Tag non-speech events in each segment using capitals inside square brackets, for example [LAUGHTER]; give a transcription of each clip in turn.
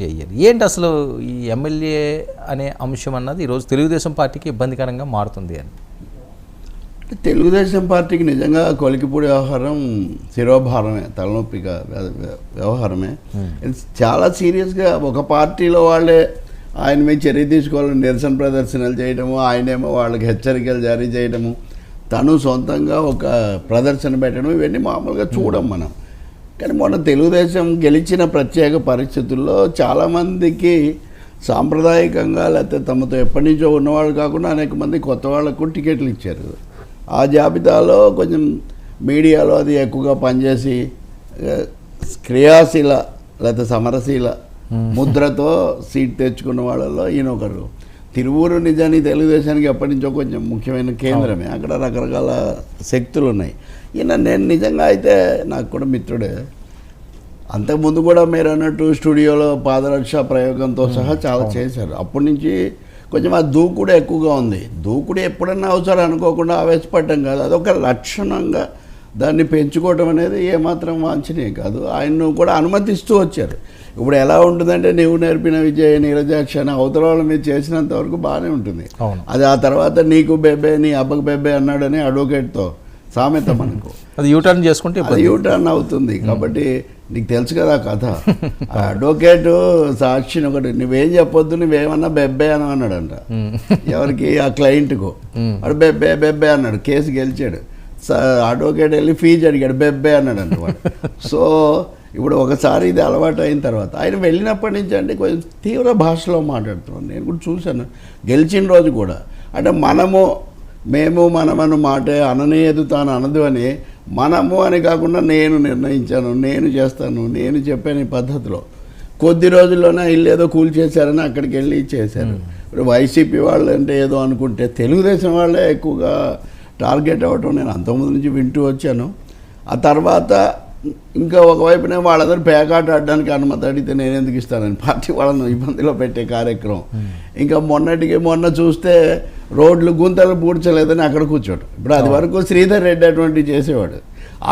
చేయాలి ఏంటి అసలు ఈ ఎమ్మెల్యే అనే అంశం అన్నది ఈరోజు తెలుగుదేశం పార్టీకి ఇబ్బందికరంగా మారుతుంది అని? తెలుగుదేశం పార్టీకి నిజంగా కొలికిపూడి వ్యవహారం శిరోభారమే తలనొప్పిగా వ్య- వ్య- వ్యవహారమే. చాలా సీరియస్గా ఒక పార్టీలో వాళ్ళే ఆయన మీద చర్య తీసుకోవాలని నిరసన ప్రదర్శనలు చేయడము ఆయనేమో వాళ్ళకి హెచ్చరికలు జారీ చేయడము తను సొంతంగా ఒక ప్రదర్శన పెట్టడం ఇవన్నీ మామూలుగా చూడం మనం. కానీ మొన్న తెలుగుదేశం గెలిచిన ప్రత్యేక పరిస్థితుల్లో చాలామందికి సాంప్రదాయకంగా లేకపోతే తమతో ఎప్పటి నుంచో ఉన్నవాళ్ళు కాకుండా అనేక మంది కొత్త వాళ్ళకు టికెట్లు ఇచ్చారు. ఆ జాబితాలో కొంచెం మీడియాలో అది ఎక్కువగా పనిచేసి క్రియాశీల లేకపోతే సమరశీల ముద్రతో సీట్ తెచ్చుకున్న వాళ్ళలో ఈయన ఒకరు తిరువూరు నిజానికి తెలుగుదేశానికి ఎప్పటి నుంచో కొంచెం ముఖ్యమైన కేంద్రమే. అక్కడ రకరకాల శక్తులు ఉన్నాయి ఈయన నేను నిజంగా అయితే నాకు కూడా మిత్రుడే. అంతకుముందు కూడా మీరు అన్నట్టు స్టూడియోలో పాదరక్ష ప్రయోగంతో సహా చాలా చేశారు. అప్పటి నుంచి కొంచెం ఆ దూకుడు ఎక్కువగా ఉంది. దూకుడు ఎప్పుడన్నా అవసరం అనుకోకుండా ఆవేశపడటం కాదు. అదొక లక్షణంగా దాన్ని పెంచుకోవటం అనేది ఏమాత్రం వాంఛనీయం కాదు. ఆయన్ను కూడా అనుమతిస్తూ వచ్చారు. ఇప్పుడు ఎలా ఉంటుందంటే నీవు నేర్పిన విజయ నీరజాక్ష అని అవతల వాళ్ళ మీద చేసినంత వరకు బాగానే ఉంటుంది. అది ఆ తర్వాత నీకు బెబ్బే నీ అబ్బకు బెబ్బే అన్నాడని అడ్వకేట్తో సామెత మనకు అది యూటర్న్ చేసుకుంటే అది యూటర్న్ అవుతుంది. కాబట్టి నీకు తెలుసు కదా కథ. [LAUGHS] అడ్వకేట్ సాక్షిని ఒకటి నువ్వేం చెప్పొద్దు నువ్వేమన్నా బెబ్బే అని అన్నాడంట. [LAUGHS] ఎవరికి? ఆ క్లయింట్కు. వాడు బెబ్బే బెబ్బే అన్నాడు. కేసు గెలిచాడు. అడ్వకేట్ వెళ్ళి ఫీజు అడిగాడు. బెబ్బే అన్నాడంట వాడు. [LAUGHS] సో ఇప్పుడు ఒకసారి ఇది అలవాటు అయిన తర్వాత ఆయన వెళ్ళినప్పటి నుంచి అంటే కొంచెం తీవ్ర భాషలో మాట్లాడుతున్నాను. నేను కూడా చూశాను. గెలిచిన రోజు కూడా. అంటే మనము మేము మనమను మాటే అననేదు తాను అనదు అని మనము అని కాకుండా నేను నిర్ణయించాను నేను చేస్తాను నేను చెప్పాను ఈ పద్ధతిలో. కొద్ది రోజుల్లోనే ఇల్లు ఏదో కూల్ చేశారని అక్కడికి వెళ్ళి చేశారు. ఇప్పుడు వైసీపీ వాళ్ళు అంటే ఏదో అనుకుంటే తెలుగుదేశం వాళ్ళే ఎక్కువగా టార్గెట్ అవ్వటం నేను అంతకుముందు నుంచి వింటూ వచ్చాను. ఆ తర్వాత ఇంకా ఒకవైపునే వాళ్ళందరూ పేకాట ఆడడానికి అనుమతి అడిగితే నేను ఎందుకు ఇస్తానని. పార్టీ వాళ్ళను ఇబ్బందిలో పెట్టే కార్యక్రమం. ఇంకా మొన్నటికి మొన్న చూస్తే రోడ్లు గుంతలు పూడ్చలేదని అక్కడ కూర్చోడు. ఇప్పుడు అది వరకు శ్రీధర్ రెడ్డి అటువంటివి చేసేవాడు.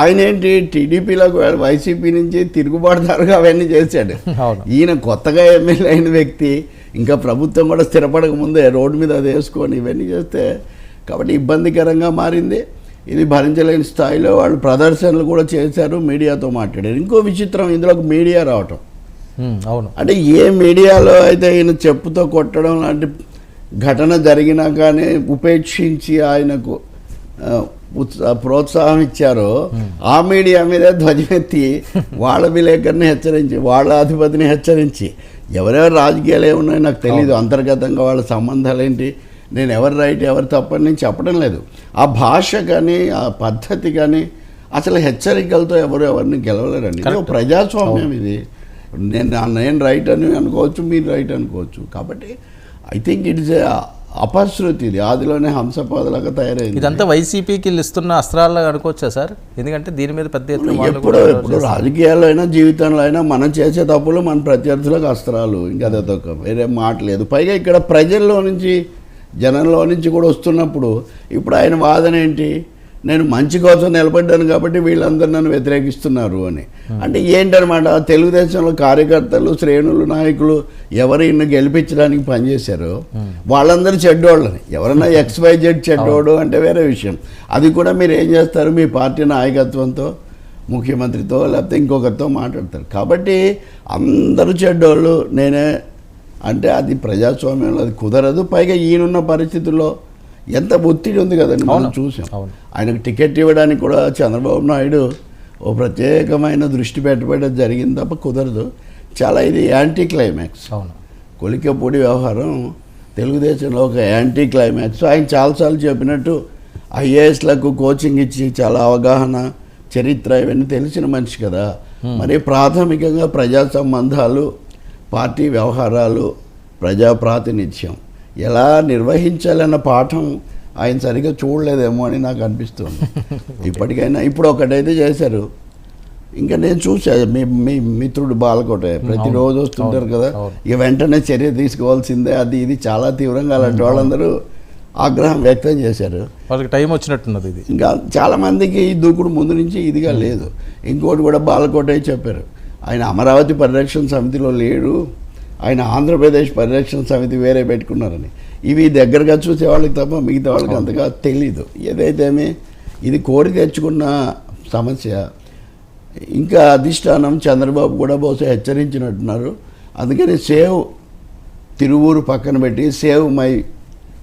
ఆయన ఏంటి టీడీపీలోకి వైసీపీ నుంచి తిరుగుబాటుదారుగా అవన్నీ చేశాడు. ఈయన కొత్తగా ఎమ్మెల్యే అయిన వ్యక్తి ఇంకా ప్రభుత్వం కూడా స్థిరపడక ముందే రోడ్డు మీద అది వేసుకొని ఇవన్నీ చేస్తే కాబట్టి ఇబ్బందికరంగా మారింది. ఇది భరించలేని స్థాయిలో వాళ్ళు ప్రదర్శనలు కూడా చేశారు మీడియాతో మాట్లాడారు. ఇంకో విచిత్రం ఇందులోకి మీడియా రావటం. అవును. అంటే ఏ మీడియాలో అయితే ఈయన చెప్పుతో కొట్టడం లాంటి ఘటన జరిగినా కానీ ఉపేక్షించి ఆయనకు ప్రోత్సాహం ఇచ్చారో ఆ మీడియా మీదే ధ్వజమెత్తి వాళ్ళ విలేకరిని హెచ్చరించి వాళ్ళ అధిపతిని హెచ్చరించి ఎవరెవరు రాజకీయాలు ఏమున్నాయో నాకు తెలియదు అంతర్గతంగా వాళ్ళ సంబంధాలు ఏంటి నేను ఎవరు రైట్ ఎవరు తప్పని నేను చెప్పడం లేదు. ఆ భాష కానీ ఆ పద్ధతి కానీ అసలు హెచ్చరికలతో ఎవరు ఎవరిని గెలవలేరండి. ప్రజాస్వామ్యం ఇది. నేను నేను రైట్ అని అనుకోవచ్చు మీరు రైట్ అనుకోవచ్చు. కాబట్టి ఐ థింక్ ఇట్ ఇస్ అపశృతి ఇది. ఆదిలోనే హంసపాదలాగా తయారైంది. ఇదంతా వైసీపీకి ఇస్తున్న అస్త్రాల్లో అనుకోవచ్చా సార్? ఎందుకంటే దీని మీద పెద్ద ఎప్పుడు ఇప్పుడు రాజకీయాల్లో అయినా జీవితంలో అయినా మనం చేసే తప్పులు మన ప్రత్యర్థులకు అస్త్రాలు. ఇంకా అదొక వేరే మాట లేదు. పైగా ఇక్కడ ప్రజల్లో నుంచి జనంలో నుంచి కూడా వస్తున్నప్పుడు ఇప్పుడు ఆయన వాదన ఏంటి? నేను మంచి కోసం నిలబడ్డాను కాబట్టి వీళ్ళందరూ నన్ను వ్యతిరేకిస్తున్నారు అని. అంటే ఏంటనమాట? తెలుగుదేశంలో కార్యకర్తలు శ్రేణులు నాయకులు ఎవరు ఇన్ని గెలిపించడానికి పనిచేశారో వాళ్ళందరూ చెడ్డోళ్ళని. ఎవరన్నా ఎక్స్ వై జెడ్ చెడ్డోడు అంటే వేరే విషయం. అది కూడా మీరు ఏం చేస్తారు? మీ పార్టీ నాయకత్వంతో ముఖ్యమంత్రితో లేకపోతే ఇంకొకరితో మాట్లాడతారు. కాబట్టి అందరూ చెడ్డోళ్ళు. నేనే అంటే అది ప్రజాస్వామ్యంలో అది కుదరదు. పైగా ఈయనున్న పరిస్థితుల్లో ఎంత ఒత్తిడి ఉంది కదండి మనం. చూసాం. ఆయనకు టికెట్ ఇవ్వడానికి కూడా చంద్రబాబు నాయుడు ఓ ప్రత్యేకమైన దృష్టి పెట్టబడడం జరిగింది తప్ప కుదరదు. చాలా ఇది యాంటీ క్లైమాక్స్. అవును. కొలికపూడి వ్యవహారం తెలుగుదేశంలో ఒక యాంటీ క్లైమాక్స్. ఆయన చాలాసార్లు చెప్పినట్టు ఐఏఎస్లకు కోచింగ్ ఇచ్చి చాలా అవగాహన చరిత్ర ఇవన్నీ తెలిసిన మనిషి కదా. మరి ప్రాథమికంగా ప్రజా సంబంధాలు పార్టీ వ్యవహారాలు ప్రజా ప్రాతినిధ్యం ఎలా నిర్వహించాలన్న పాఠం ఆయన సరిగ్గా చూడలేదేమో అని నాకు అనిపిస్తుంది. [LAUGHS] ఇప్పటికైనా ఇప్పుడు ఒకటైతే చేశారు. ఇంకా నేను చూసా మీ మీ మిత్రుడు బాలకోట ప్రతిరోజు వస్తుంటారు కదా. ఇక వెంటనే చర్య తీసుకోవాల్సిందే అది ఇది చాలా తీవ్రంగా అలాంటి వాళ్ళందరూ ఆగ్రహం వ్యక్తం చేశారు. వాళ్ళకి టైం వచ్చినట్టున్నది ఇది. ఇంకా చాలామందికి ఈ దూకుడు ముందు నుంచి ఇదిగా లేదు. ఇంకోటి కూడా బాలకోటే చెప్పారు. ఆయన అమరావతి పరిరక్షణ సమితిలో లేడు. ఆయన ఆంధ్రప్రదేశ్ పరిరక్షణ సమితి వేరే పెట్టుకున్నారని. ఇవి దగ్గరగా చూసే వాళ్ళకి తప్ప మిగతా వాళ్ళకి అంతగా తెలీదు. ఏదైతేమే ఇది కోరి తెచ్చుకున్న సమస్య. ఇంకా అధిష్టానం చంద్రబాబు కూడా బహుశా హెచ్చరించినట్టున్నారు. అందుకని సేవ్ తిరువూరు పక్కన పెట్టి సేవ్ మై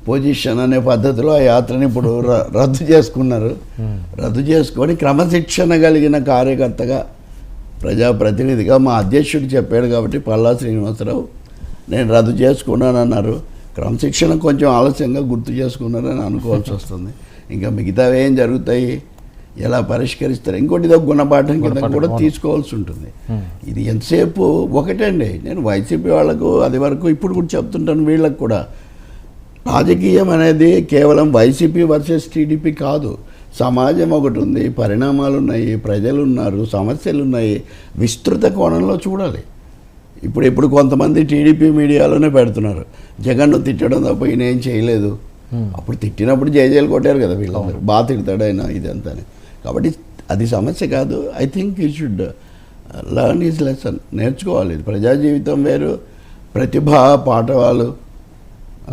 పొజిషన్ అనే పద్ధతిలో ఆ యాత్రని ఇప్పుడు ర- రద్దు చేసుకున్నారు. రద్దు చేసుకొని క్రమశిక్షణ కలిగిన కార్యకర్తగా ప్రజాప్రతినిధిగా మా అధ్యక్షుడు చెప్పాడు కాబట్టి పల్లా శ్రీనివాసరావు నేను రద్దు చేసుకున్నాను అన్నారు క్రమశిక్షణ కొంచెం ఆలస్యంగా గుర్తు చేసుకున్నారని అనుకోవాల్సి వస్తుంది. ఇంకా మిగతావి ఏం జరుగుతాయి? ఎలా పరిష్కరిస్తారు? ఇంకోటి ఇదో గుణపాఠం కింద కూడా. తీసుకోవాల్సి ఉంటుంది. ఇది ఎంతసేపు? ఒకటండి. నేను వైసీపీ వాళ్ళకు అది వరకు ఇప్పుడు కూడా చెప్తుంటాను వీళ్ళకు కూడా. రాజకీయం అనేది కేవలం వైసీపీ వర్సెస్ టీడీపీ కాదు. సమాజం ఒకటి ఉంది పరిణామాలు ఉన్నాయి ప్రజలు ఉన్నారు సమస్యలు ఉన్నాయి విస్తృత కోణంలో చూడాలి. ఇప్పుడు ఇప్పుడు కొంతమంది టీడీపీ మీడియాలోనే పెడుతున్నారు. జగన్ను తిట్టడం తప్ప ఈయన ఏం చేయలేదు. అప్పుడు తిట్టినప్పుడు జయజయలు కొట్టారు కదా వీళ్ళందరూ. బాగా తిడతాడు ఆయన ఇదంతా కాబట్టి అది సమస్య కాదు. I think you should learn is lesson. నేర్చుకోవాలి. ప్రజా జీవితం వేరు ప్రతిభ పాఠవాలు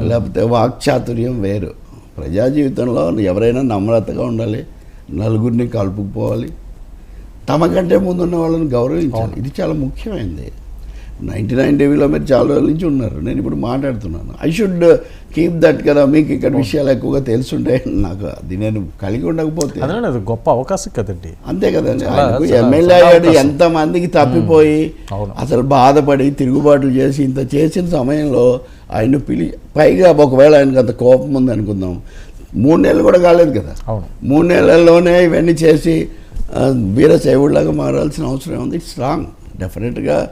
లేకపోతే వాక్చాతుర్యం వేరు. ప్రజా జీవితంలో ఎవరైనా నమ్రతగా ఉండాలి నలుగురిని కలుపుకుపోవాలి. తమకంటే ముందున్న వాళ్ళని గౌరవించాలి. ఇది చాలా ముఖ్యమైనది. నైంటీ నైన్ టీవీలో మీరు చాలా రోజుల నుంచి ఉన్నారు. నేను ఇప్పుడు మాట్లాడుతున్నాను. ఐ షుడ్ కీప్ దట్ కదా మీకు ఇక్కడ విషయాలు ఎక్కువగా తెలుసుంటే నాకు అది నేను కలిగి ఉండకపోతే. అదే గొప్ప అవకాశం కదండి. అంతే కదండి. ఎమ్మెల్యే అయ్యాడు. ఎంతమందికి తప్పిపోయి. అసలు బాధపడి తిరుగుబాట్లు చేసి ఇంత చేసిన సమయంలో ఆయన పిలి పైగా ఒకవేళ ఆయనకు అంత కోపం ఉంది అనుకుందాం. మూడు నెలలు కూడా కాలేదు కదా. మూడు నెలల్లోనే ఇవన్నీ చేసి వీరశైవుడిలాగా మారాల్సిన అవసరం ఉంది ఇట్స్ రాంగ్ డెఫినెట్గా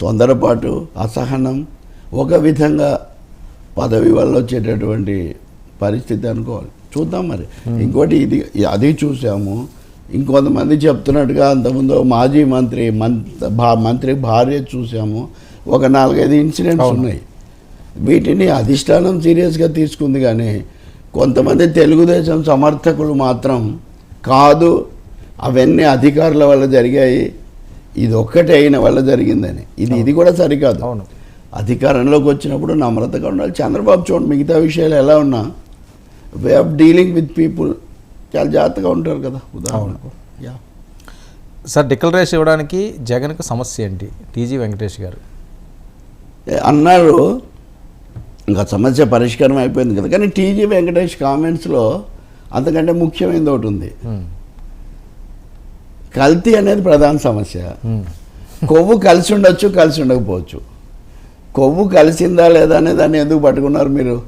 తొందరపాటు అసహనం ఒక విధంగా పదవి వల్ల వచ్చేటటువంటి పరిస్థితి అనుకోవాలి. చూద్దాం మరి. ఇంకోటి ఇది అది చూసాము. ఇంకొంతమంది చెప్తున్నట్టుగా అంతకుముందు మాజీ మంత్రి మంత్ భా- మంత్రి భార్య చూసాము. ఒక నాలుగైదు ఇన్సిడెంట్స్. ఉన్నాయి. వీటిని అధిష్టానం సీరియస్గా తీసుకుంది కానీ కొంతమంది తెలుగుదేశం సమర్థకులు మాత్రం కాదు అవన్నీ అధికారుల వల్ల జరిగాయి. ఇది ఒక్కటే అయిన వల్ల జరిగిందని. ఇది ఇది కూడా సరికాదు. అవును. అధికారంలోకి వచ్చినప్పుడు నమ్రతగా ఉండాలి చంద్రబాబు చూడండి మిగతా విషయాలు ఎలా ఉన్నా way of dealing with people చాలా జాగ్రత్తగా ఉంటారు కదా. ఉదాహరణకు. యా. సార్ డిక్లరేషన్ ఇవ్వడానికి జగన్కు సమస్య ఏంటి? టీజీ వెంకటేష్ గారు. అన్నారు. ఇంకా సమస్య పరిష్కారం అయిపోయింది కదా. కానీ టీజీ వెంకటేష్ కామెంట్స్లో అంతకంటే ముఖ్యమైనది ఒకటి ఉంది. కల్తీ అనేది ప్రధాన సమస్య. కొవ్వు కలిసి ఉండొచ్చు కలిసి ఉండకపోవచ్చు. కొవ్వు కలిసిందా లేదా అనే దాన్ని ఎందుకు పట్టుకున్నారు మీరు?